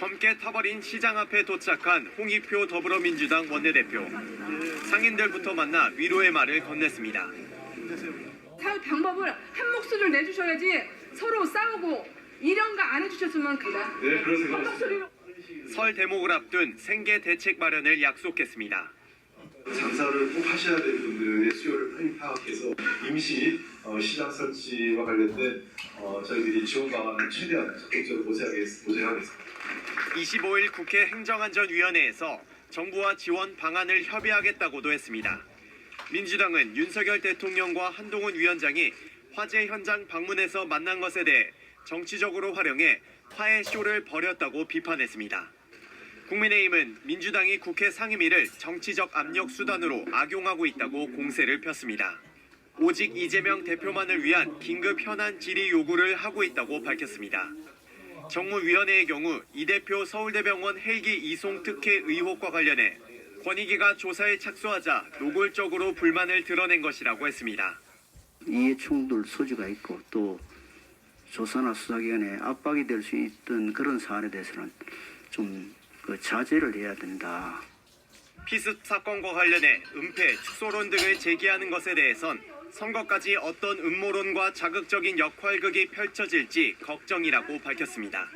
검게 타버린 시장 앞에 도착한 홍익표 더불어민주당 원내대표. 상인들부터 만나 위로의 말을 건넸습니다. 살 방법을 한 목소리를 내주셔야지 서로 싸우고 이런가 안 해주셨으면 그다. 네, 그런 생각. 설 대목을 앞둔 생계 대책 마련을 약속했습니다. 장사를 꼭 하셔야 될 분들의 수요를 빨리 파악해서 임시 어, 시장 설치와 관련된 어, 저희들이 지원 방안을 최대한 적극적으로 보장하겠습니다. 25일 국회 행정안전위원회에서 정부와 지원 방안을 협의하겠다고도 했습니다. 민주당은 윤석열 대통령과 한동훈 위원장이 화재 현장 방문해서 만난 것에 대해 정치적으로 활용해 화해 쇼를 벌였다고 비판했습니다. 국민의힘은 민주당이 국회 상임위를 정치적 압력 수단으로 악용하고 있다고 공세를 폈습니다. 오직 이재명 대표만을 위한 긴급 현안 질의 요구를 하고 있다고 밝혔습니다. 정무위원회의 경우 이 대표 서울대병원 헬기 이송 특혜 의혹과 관련해 권익위가 조사에 착수하자 노골적으로 불만을 드러낸 것이라고 했습니다. 이해 충돌 소지가 있고 또 조사나 수사기관에 압박이 될 수 있던 그런 사안에 대해서는 좀 그 자제를 해야 된다. 피습 사건과 관련해 은폐, 축소론 등을 제기하는 것에 대해선 선거까지 어떤 음모론과 자극적인 역할극이 펼쳐질지 걱정이라고 밝혔습니다.